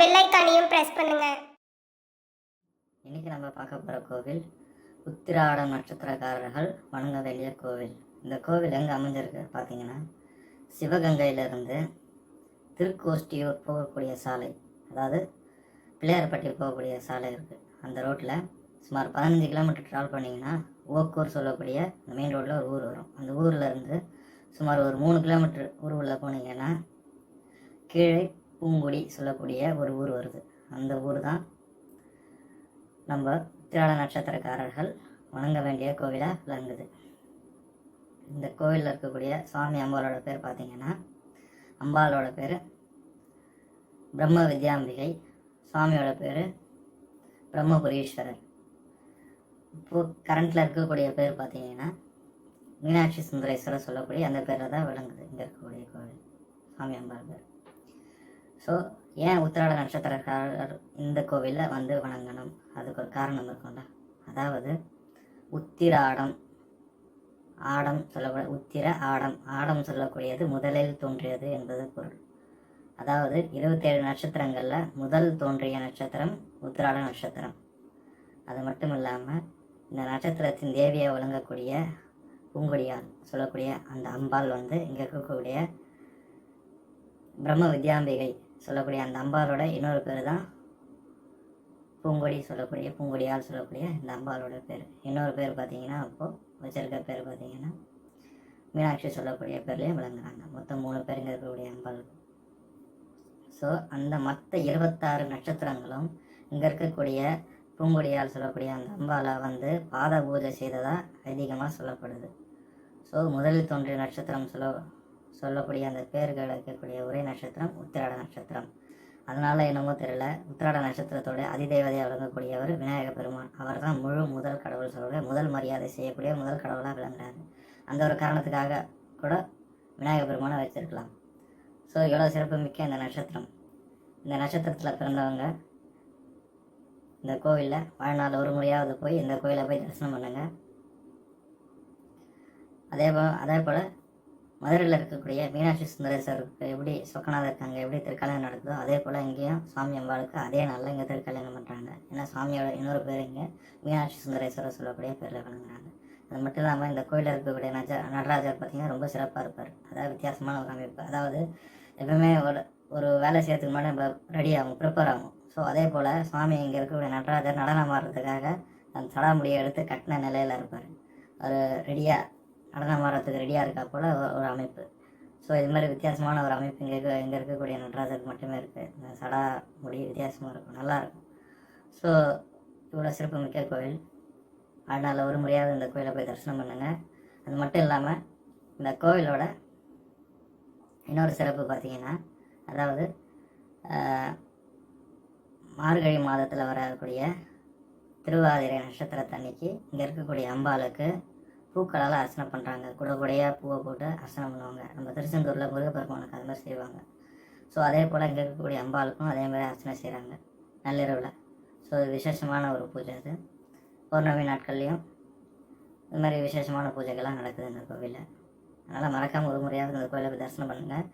Bell ஐக்கானையும் press பண்ணுங்க. இன்னைக்கு நம்ம பார்க்க போகிற கோவில் உத்திராட நட்சத்திரக்காரர்கள் வணங்க வேண்டிய கோவில். இந்த கோவில் எங்கே அமைஞ்சிருக்கு பார்த்தீங்கன்னா சிவகங்கையிலிருந்து திருக்கோஷ்டியூர் போகக்கூடிய சாலை அதாவது பிள்ளையார்பட்டி போகக்கூடிய சாலை இருக்குது அந்த ரோட்டில் சுமார் பதினஞ்சு கிலோமீட்டர் ட்ராவல் பண்ணிங்கன்னா ஓக்கூர் சொல்லக்கூடிய அந்த மெயின் ரோட்டில் ஒரு ஊர் வரும். அந்த ஊரில் இருந்து சுமார் ஒரு மூணு கிலோமீட்டர் ஊர் உள்ளே போனீங்கன்னா கீழே பூங்குடி சொல்லக்கூடிய ஒரு ஊர் வருது. அந்த ஊர் தான் நம்ம உத்திராட நட்சத்திரக்காரர்கள் வணங்க வேண்டிய கோவிலாக விளங்குது. இந்த கோவிலில் இருக்கக்கூடிய சுவாமி அம்பாலோட பேர் பார்த்தீங்கன்னா அம்பாலோட பேர் பிரம்ம வித்யாம்பிகை சுவாமியோட பேர் பிரம்மபுரீஸ்வரர். இப்போது கரண்ட்டில் இருக்கக்கூடிய பேர் பார்த்தீங்கன்னா மீனாட்சி சுந்தரேஸ்வரர் சொல்லக்கூடிய அந்த பேரில் தான் விளங்குது இங்கே இருக்கக்கூடிய கோவில். சுவாமி அம்பாள் பேர். ஸோ ஏன் உத்திராட நட்சத்திரக்காரர் இந்த கோவிலில் வந்து வணங்கணும்? அதுக்கு ஒரு காரணம் இருக்கும்ல அதாவது உத்திராடம் ஆடம் சொல்லக்கூடிய உத்திர ஆடம் ஆடம் சொல்லக்கூடியது முதலில் தோன்றியது என்பது பொருள். அதாவது இருபத்தேழு நட்சத்திரங்களில் முதல் தோன்றிய நட்சத்திரம் உத்திராட நட்சத்திரம். அது மட்டும் இல்லாமல் இந்த நட்சத்திரத்தின் தேவியை வழங்கக்கூடிய பூங்கொடியால் சொல்லக்கூடிய அந்த அம்பாள் வந்து இங்கே இருக்கக்கூடிய பிரம்ம வித்யாம்பிகை சொல்லக்கூடிய அந்த அம்பாளோட இன்னொரு பேர் தான் பூங்கொடி சொல்லக்கூடிய பூங்கொடியால் சொல்லக்கூடிய இந்த அம்பாளோட பேர். இன்னொரு பேர் பார்த்தீங்கன்னா அப்போது வச்சிருக்க பேர் பார்த்தீங்கன்னா மீனாட்சி சொல்லக்கூடிய பேர்லேயும் விளங்குறாங்க. மொத்தம் மூணு பேருங்க இருக்கக்கூடிய அம்பாள். ஸோ அந்த மற்ற இருபத்தாறு நட்சத்திரங்களும் இங்கே இருக்கக்கூடிய பூங்கொடியால் சொல்லக்கூடிய அந்த அம்பாலை வந்து பாத பூஜை செய்ததாக அதிகமாக சொல்லப்படுது. ஸோ முதலில் தோன்றிய நட்சத்திரம் சொல்ல சொல்லக்கூடிய அந்த பேர்கள் இருக்கக்கூடிய ஒரே நட்சத்திரம் உத்திராட நட்சத்திரம். அதனால என்னமோ தெரியல உத்திராட நட்சத்திரத்தோட அதிதேவதையாக விளங்கக்கூடியவர் விநாயக பெருமான். அவர் தான் முழு முதல் கடவுள் சொல்லக்கூடிய முதல் மரியாதை செய்யக்கூடிய முதல் கடவுளாக விளங்குறாரு. அந்த ஒரு காரணத்துக்காக கூட விநாயக பெருமானை வச்சிருக்கலாம் ஸோ எவ்வளோ சிறப்புமிக்க இந்த நட்சத்திரம். இந்த நட்சத்திரத்தில் பிறந்தவங்க இந்த கோவிலில் வாழ்நாள் ஒரு முறையாவது போய் இந்த கோயிலை போய் தரிசனம் பண்ணுங்க. அதே போ அதே போல் மதுரையில் இருக்கக்கூடிய மீனாட்சி சுந்தரேஸ்வருக்கு எப்படி சொக்கநாதர் இருக்காங்க எப்படி திருக்கல்யாணம் நடக்குதோ அதே போல் இங்கேயும் சுவாமி அம்பாளுக்கு அதே நாளில் இங்கே திருக்கல்யாணம் பண்ணுறாங்க ஏன்னா சுவாமியோட இன்னொரு பேர் இங்கே மீனாட்சி சுந்தரேஸ்வரர் சொல்லக்கூடிய பேரில் வழங்குறாங்க அது மட்டும் இல்லாமல் இந்த கோயிலில் இருக்கக்கூடிய நஜ நடராஜர் பார்த்திங்கன்னா ரொம்ப சிறப்பாக இருப்பார். அதாவது வித்தியாசமான ஒரு அமைப்பு. அதாவது எப்பவுமே ஒரு ஒரு வேலை செய்யறதுக்கு முன்னாடி நம்ம ரெடி ஆகும் ப்ரிப்பேர் ஆகும். ஸோ அதே போல் சுவாமி இங்கே இருக்கக்கூடிய நடராஜர் நடனம் ஆடுறதுக்காக அந்த சடாமுடியை எடுத்து கட்டின நிலையில் இருப்பார். அவர் ரெடியாக நடனம் ஆடுறதுக்கு ரெடியாக இருக்கா போல் ஒரு- அமைப்பு. ஸோ இது மாதிரி வித்தியாசமான ஒரு அமைப்பு இங்கே இருக்க இங்கே இருக்கக்கூடிய நடராஜருக்கு மட்டுமே இருக்குது இந்த சடா முடி வித்தியாசமாக இருக்கும் நல்லாயிருக்கும் ஸோ இவ்வளோ சிறப்பு மிக்க கோவில். அதனால் ஒரு முறையாவது இந்த கோயிலை போய் தரிசனம் பண்ணுங்கள் அது மட்டும் இல்லாமல் இந்த கோவிலோட இன்னொரு சிறப்பு பார்த்தீங்கன்னா அதாவது மார்கழி மாதத்தில் வரக்கூடிய திருவாதிரை நட்சத்திரத்தன்னைக்கு இங்கே இருக்கக்கூடிய அம்பாளுக்கு பூக்களால் அர்ச்சனை பண்ணுறாங்க கூட கூடையாக பூவை போட்டு அர்ச்சனை பண்ணுவாங்க. நம்ம திருச்செந்தூரில் முருகப்பெருமானுக்கு அது மாதிரி செய்வாங்க. ஸோ அதே போல் இங்கே இருக்கக்கூடிய அம்பாளுக்கும் அதே மாதிரி அர்ச்சனை செய்கிறாங்க நள்ளிரவில். ஸோ இது விசேஷமான ஒரு பூஜை அது. பௌர்ணமி நாட்கள்லேயும் இது மாதிரி விசேஷமான பூஜைகள்லாம் நடக்குது இந்த கோவிலில். அதனால் மறக்காமல் ஒரு முறையாவது இந்த கோயிலை போய் தரிசனம் பண்ணுங்கள்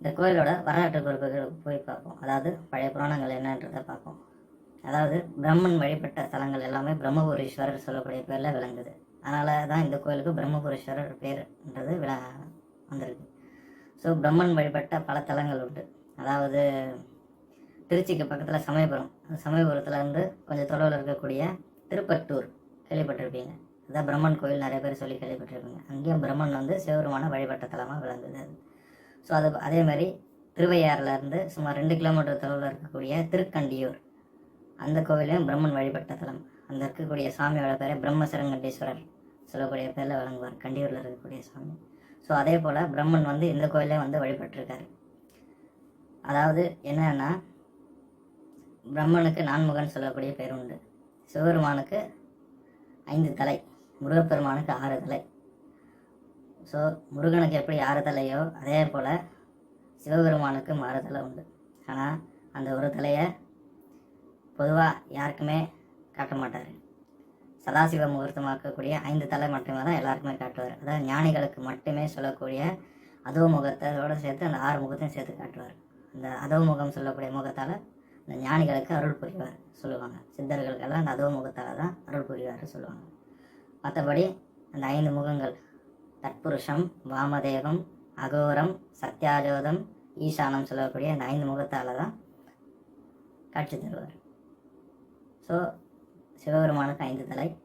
இந்த கோயிலோட வரலாற்று குறிப்புகள் போய் பார்ப்போம். அதாவது பழைய புராணங்கள் என்னன்றதை பார்ப்போம். அதாவது பிரம்மன் வழிபட்ட தலங்கள் எல்லாமே பிரம்மபுரீஸ்வரர் சொல்லக்கூடிய பேரில் விளங்குது. அதனால தான் இந்த கோயிலுக்கு பிரம்மபுரீஸ்வரர் பேருன்றது விழா வந்திருக்கு. ஸோ பிரம்மன் வழிபட்ட பல தலங்கள் உண்டு. அதாவது திருச்சிக்கு பக்கத்தில் சமயபுரம். சமயபுரத்தில் இருந்து கொஞ்சம் தொலைவில் இருக்கக்கூடிய திருப்பட்டூர் கேள்விப்பட்டிருப்பீங்க. அதான் பிரம்மன் கோயில் நிறைய பேர் சொல்லி கேள்விப்பட்டிருப்பீங்க. அங்கேயும் பிரம்மன் வந்து சிவபெருமான வழிபட்ட தலமாக விளங்குது. அது ஸோ அது அதே மாதிரி திருவையாறுலேருந்து சுமார் ரெண்டு கிலோமீட்டர் தொலைவில் இருக்கக்கூடிய திருக்கண்டியூர். அந்த கோவிலையும் பிரம்மன் வழிபட்ட தலம். அந்த இருக்கக்கூடிய சாமியோட பேர் பிரம்மசரங்கண்டீஸ்வரர் சொல்லக்கூடிய பேரில் வழங்குவார். கண்டியூரில் இருக்கக்கூடிய சுவாமி. ஸோ அதே போல் பிரம்மன் வந்து இந்த கோயிலே வந்து வழிபட்டிருக்காரு. அதாவது என்னன்னா பிரம்மனுக்கு நான்முகன் சொல்லக்கூடிய பேர் உண்டு. சிவபெருமானுக்கு ஐந்து தலை முருகப்பெருமானுக்கு ஆறு தலை. ஸோ முருகனுக்கு எப்படி ஆறு தலையோ அதே போல் சிவபெருமானுக்கு ஆறு தலை உண்டு. ஆனால் அந்த ஒரு தலையை பொதுவாக யாருக்குமே காட்ட மாட்டார். சதாசிவ முகூர்த்தமாக்கக்கூடிய ஐந்து தலை மட்டுமே தான் எல்லாருக்குமே காட்டுவார். அதாவது ஞானிகளுக்கு மட்டுமே சொல்லக்கூடிய அதோ முகத்தோடு சேர்த்து அந்த ஆறு முகத்தையும் சேர்த்து காட்டுவார். அந்த அதோ முகம் சொல்லக்கூடிய முகத்தால் இந்த ஞானிகளுக்கு அருள் புரிவார் சொல்லுவாங்க. சித்தர்களுக்கெல்லாம் அந்த அதோ முகத்தால் தான் அருள் புரிவார் சொல்லுவாங்க. மற்றபடி அந்த ஐந்து முகங்கள் தட்புருஷம் வாமதேவம் அகோரம் சத்யாஜோதம் ஈசானம் சொல்லக்கூடிய அந்த ஐந்து முகத்தால் தான் காட்சி தருவார். ஸோ சிவபெருமானுக்கு ஐந்து தலை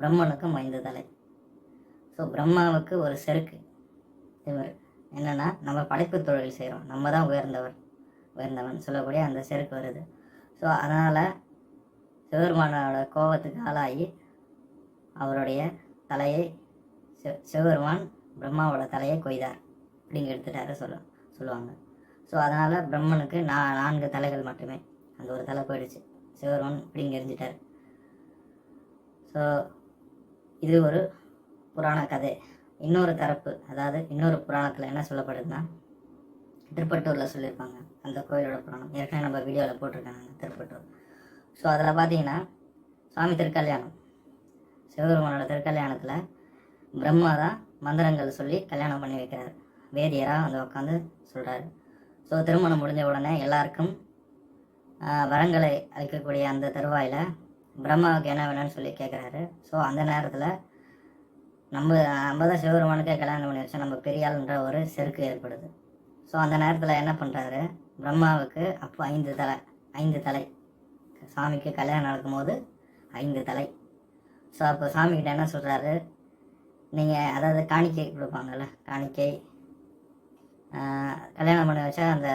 பிரம்மனுக்கும் ஐந்து தலை. ஸோ பிரம்மாவுக்கு ஒரு செருக்கு. இவர் என்னென்னா நம்ம படைப்பு தொழில் செய்கிறோம் நம்ம தான் உயர்ந்தவர் உயர்ந்தவன் சொல்லக்கூடிய அந்த செருக்கு வருது. ஸோ அதனால் சிவபெருமானோட கோபத்துக்கு ஆளாகி அவருடைய தலையை சிவ- சிவபெருமான் பிரம்மாவோட தலையை கொய்தார் அப்படிங்க எடுத்துட்டாரு சொல்ல சொல்லுவாங்க. ஸோ அதனால் பிரம்மனுக்கு நான் நான்கு தலைகள் மட்டுமே. அந்த ஒரு தலை போயிடுச்சு. சிவபெருமான் இப்படிங்க எரிஞ்சிட்டார் ஸோ இது ஒரு புராண கதை. இன்னொரு தரப்பு அதாவது இன்னொரு புராணத்தில் என்ன சொல்லப்படுதுன்னா திருப்பட்டூரில் சொல்லியிருப்பாங்க. அந்த கோயிலோட புராணம். ஏற்கனவே நம்ம வீடியோவில் போட்டிருக்காங்க திருப்பட்டூர். ஸோ அதில் பார்த்தீங்கன்னா சுவாமி திருக்கல்யாணம். சிவபெருமானோட திருக்கல்யாணத்தில் பிரம்மா தான் மந்திரங்கள் சொல்லி கல்யாணம் பண்ணி வைக்கிறார். வேதியராக வந்து உட்காந்து சொல்கிறாரு ஸோ திருமணம் முடிஞ்ச உடனே எல்லாருக்கும் வரங்களை அளிக்கக்கூடிய அந்த தருவாயில் பிரம்மாவுக்கு என்ன வேணும்னு சொல்லி கேட்குறாரு ஸோ அந்த நேரத்தில் நம்ம நம்ம தான் சிவபெருமானுக்கே கல்யாணம் பண்ணி வச்சா நம்ம பெரியாள்ன்ற ஒரு செருக்கு ஏற்படுது. ஸோ அந்த நேரத்தில் என்ன பண்ணுறாரு பிரம்மாவுக்கு அப்போ ஐந்து தலை ஐந்து தலை. சாமிக்கு கல்யாணம் நடக்கும்போது ஐந்து தலை. ஸோ அப்போ சாமிக்கிட்ட என்ன சொல்கிறாரு நீங்கள் அதாவது காணிக்கை கொடுப்பாங்கல்ல காணிக்கை. கல்யாணம் பண்ணி வச்சா அந்த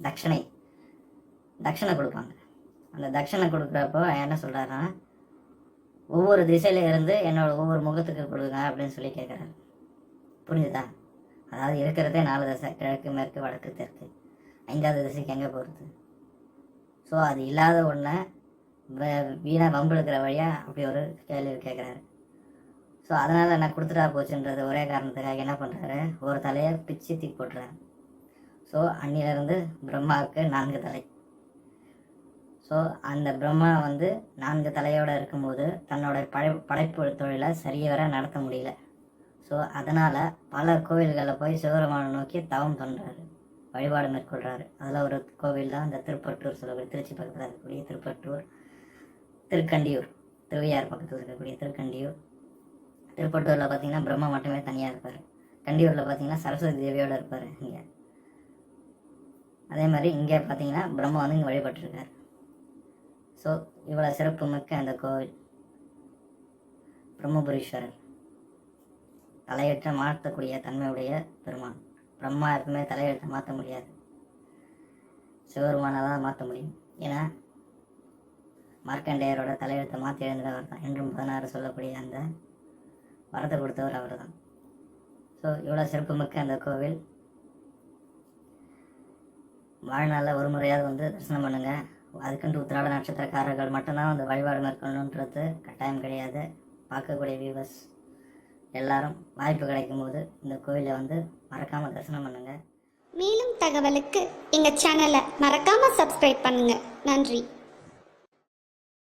தட்சணை தட்சணை கொடுப்பாங்க. அந்த தட்சணை கொடுக்குறப்போ என்ன சொல்கிறாருன்னா ஒவ்வொரு திசையில இருந்து என்னோட ஒவ்வொரு முகத்துக்கு கொடுங்க அப்படின்னு சொல்லி கேட்குறாரு புரிஞ்சுதா? அதாவது இருக்கிறதே நாலு திசை கிழக்கு மேற்கு வடக்கு தெற்கு. ஐந்தாவது திசைக்கு எங்கே போகிறது ஸோ அது இல்லாத ஒன்றை வீணாக வம்பெடுக்கிற வழியாக அப்படி ஒரு கேள்வி கேட்குறாரு ஸோ அதனால் நான் கொடுத்துட்டா போச்சுன்றது ஒரே காரணத்துக்காக என்ன பண்ணுறாரு ஒரு தலையை பிச்சு தீ போட்டுறாரு. ஸோ அன்னிலிருந்து பிரம்மாவுக்கு நான்கு தலை. ஸோ அந்த பிரம்மா வந்து நான்கு தலையோடு இருக்கும்போது தன்னோட படை படைப்பு தொழிலை சரிவர நடத்த முடியல. ஸோ அதனால் பல கோவில்களில் போய் சிவபெருமானை நோக்கி தவம் பண்ணுறாரு வழிபாடு மேற்கொள்கிறாரு அதில் ஒரு கோவில் தான் இந்த திருப்பட்டூர் சொல்லக்கூடிய திருச்சி பக்கத்தில் இருக்கக்கூடிய திருப்பட்டூர் திருக்கண்டியூர் திருவையார் பக்கத்தில் இருக்கக்கூடிய திருக்கண்டியூர். திருப்பட்டூரில் பார்த்தீங்கன்னா பிரம்மா மட்டுமே தனியாக இருப்பார். கண்டியூரில் பார்த்தீங்கன்னா சரஸ்வதி தேவியோடு இருப்பார் இங்கே. அதே மாதிரி இங்கே பார்த்தீங்கன்னா பிரம்மா வந்து இங்கே வழிபட்டிருக்கார். ஸோ இவ்வளோ சிறப்பு மிக்க அந்த கோவில். பிரம்மபுரீஸ்வரர் தலையெற்ற மாற்றக்கூடிய தன்மையுடைய பெருமான். பிரம்மா எப்பவுமே தலையெழுத்தை மாற்ற முடியாது. சிவபெருமானால் தான் மாற்ற முடியும். ஏன்னா மார்க்கண்டேயரோட தலையெழுத்தை மாற்றி எழுந்தவர் தான். என்றும் பதினாறு சொல்லக்கூடிய அந்த வரத்தை கொடுத்தவர் அவர் தான் ஸோ இவ்வளோ சிறப்புமிக்க அந்த கோவில். வாழ்நாளில் ஒரு முறையாவது வந்து தரிசனம் பண்ணுங்கள் அதுக்கென்று உத்திராட நட்சத்திரக்காரர்கள் மட்டும்தான் வந்து வழிபாடு மேற்கொள்ளணுன்றது கட்டாயம் கிடையாது. பார்க்கக்கூடிய வியூவர்ஸ் எல்லாரும் வாய்ப்பு கிடைக்கும் போது இந்த கோயிலை வந்து மறக்காமல் தரிசனம் பண்ணுங்கள் மேலும் தகவலுக்கு எங்கள் சேனலை மறக்காமல் சப்ஸ்கிரைப் பண்ணுங்கள் நன்றி.